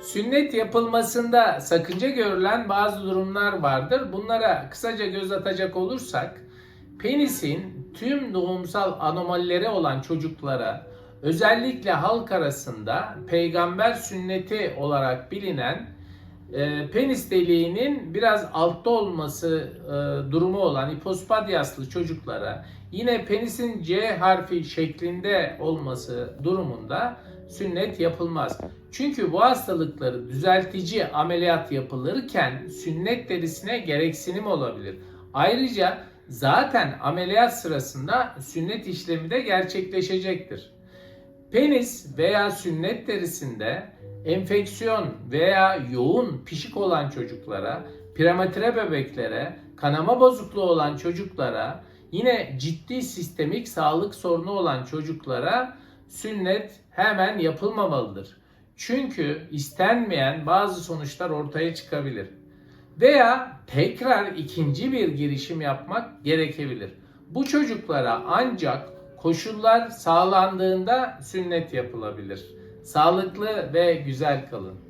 Sünnet yapılmasında sakınca görülen bazı durumlar vardır. Bunlara kısaca göz atacak olursak, penisin tüm doğumsal anomalileri olan çocuklara özellikle halk arasında peygamber sünneti olarak bilinen e, penis deliğinin biraz altta olması e, durumu olan hipospadyaslı çocuklara yine penisin C harfi şeklinde olması durumunda sünnet yapılmaz. Çünkü bu hastalıkları düzeltici ameliyat yapılırken sünnet derisine gereksinim olabilir. Ayrıca zaten ameliyat sırasında sünnet işlemi de gerçekleşecektir. Penis veya sünnet derisinde enfeksiyon veya yoğun pişik olan çocuklara, prematüre bebeklere, kanama bozukluğu olan çocuklara, yine ciddi sistemik sağlık sorunu olan çocuklara sünnet hemen yapılmamalıdır. Çünkü istenmeyen bazı sonuçlar ortaya çıkabilir. Veya tekrar ikinci bir girişim yapmak gerekebilir. Bu çocuklara ancak koşullar sağlandığında sünnet yapılabilir. Sağlıklı ve güzel kalın.